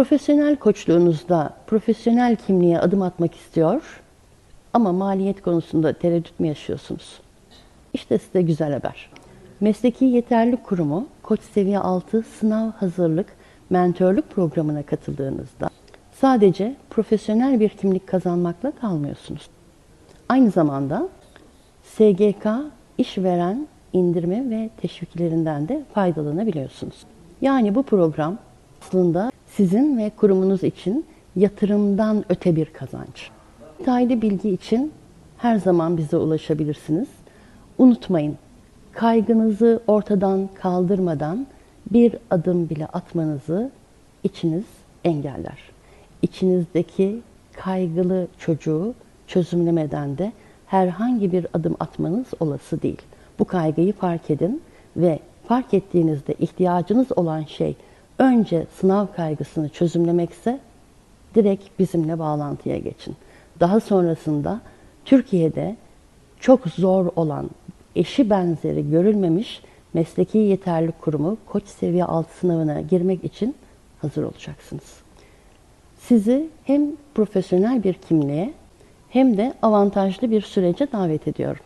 Profesyonel koçluğunuzda profesyonel kimliğe adım atmak istiyor ama maliyet konusunda tereddüt mü yaşıyorsunuz? İşte size güzel haber. Mesleki Yeterlilik Kurumu Koç Seviye 6 Sınav Hazırlık Mentörlük programına katıldığınızda sadece profesyonel bir kimlik kazanmakla kalmıyorsunuz. Aynı zamanda SGK işveren indirme ve teşviklerinden de faydalanabiliyorsunuz. Yani bu program aslında sizin ve kurumunuz için yatırımdan öte bir kazanç. Detaylı bilgi için her zaman bize ulaşabilirsiniz. Unutmayın, kaygınızı ortadan kaldırmadan bir adım bile atmanızı içiniz engeller. İçinizdeki kaygılı çocuğu çözümlemeden de herhangi bir adım atmanız olası değil. Bu kaygıyı fark edin ve fark ettiğinizde ihtiyacınız olan şey önce sınav kaygısını çözümlemekse direkt bizimle bağlantıya geçin. Daha sonrasında Türkiye'de çok zor olan, eşi benzeri görülmemiş mesleki yeterlilik kurumu koç seviye 6 sınavına girmek için hazır olacaksınız. Sizi hem profesyonel bir kimliğe hem de avantajlı bir sürece davet ediyorum.